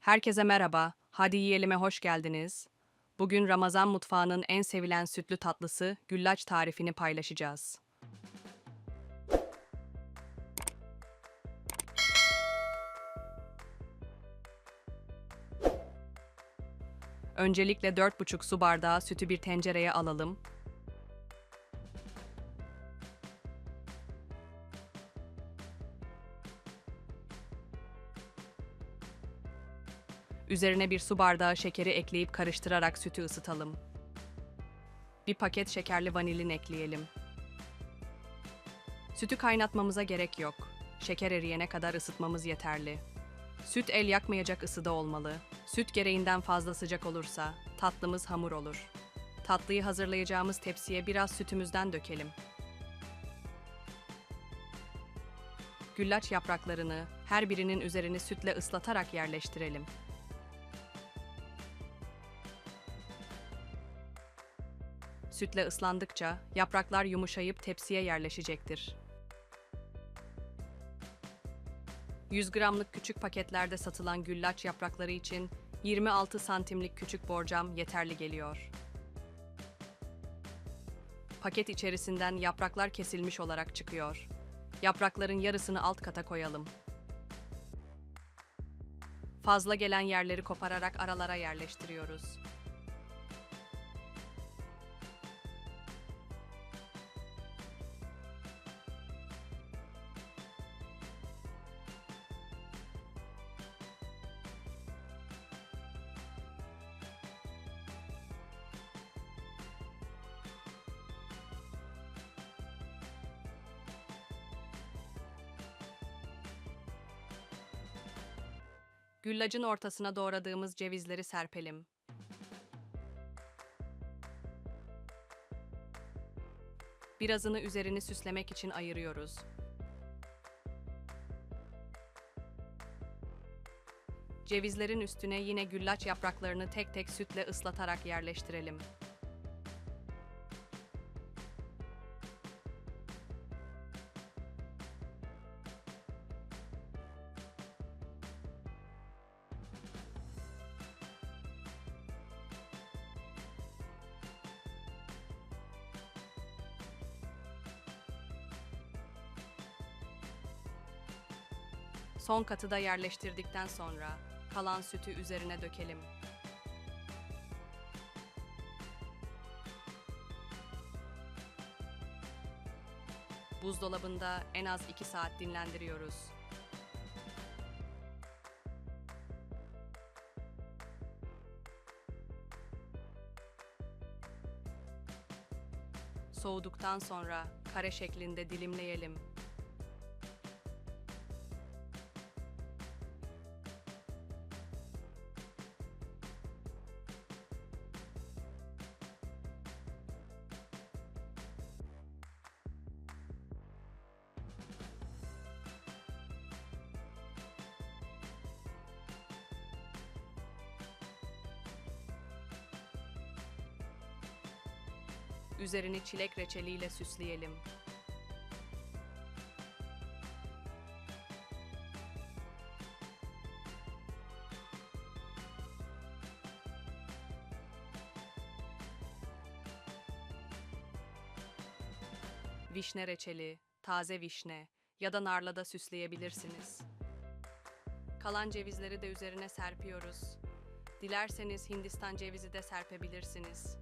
Herkese merhaba. Hadi yiyelim'e hoş geldiniz. Bugün Ramazan mutfağının en sevilen sütlü tatlısı güllaç tarifini paylaşacağız. Öncelikle 4,5 su bardağı sütü bir tencereye alalım. Üzerine bir su bardağı şekeri ekleyip karıştırarak sütü ısıtalım. Bir paket şekerli vanilin ekleyelim. Sütü kaynatmamıza gerek yok. Şeker eriyene kadar ısıtmamız yeterli. Süt el yakmayacak ısıda olmalı. Süt gereğinden fazla sıcak olursa tatlımız hamur olur. Tatlıyı hazırlayacağımız tepsiye biraz sütümüzden dökelim. Güllaç yapraklarını her birinin üzerini sütle ıslatarak yerleştirelim. Sütle ıslandıkça yapraklar yumuşayıp tepsiye yerleşecektir. 100 gramlık küçük paketlerde satılan güllaç yaprakları için 26 santimlik küçük borcam yeterli geliyor. Paket içerisinden yapraklar kesilmiş olarak çıkıyor. Yaprakların yarısını alt kata koyalım. Fazla gelen yerleri kopararak aralara yerleştiriyoruz. Güllacın ortasına doğradığımız cevizleri serpelim. Birazını üzerini süslemek için ayırıyoruz. Cevizlerin üstüne yine güllaç yapraklarını tek tek sütle ıslatarak yerleştirelim. Son katı da yerleştirdikten sonra kalan sütü üzerine dökelim. Buzdolabında en az 2 saat dinlendiriyoruz. Soğuduktan sonra kare şeklinde dilimleyelim. Üzerini çilek reçeliyle süsleyelim. Vişne reçeli, taze vişne ya da narla da süsleyebilirsiniz. Kalan cevizleri de üzerine serpiyoruz. Dilerseniz Hindistan cevizi de serpebilirsiniz.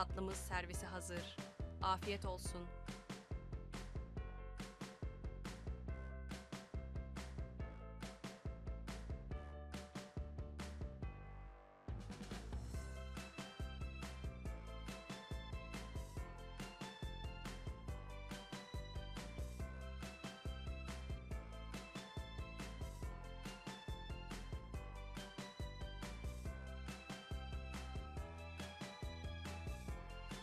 Tatlımız servisi hazır. Afiyet olsun.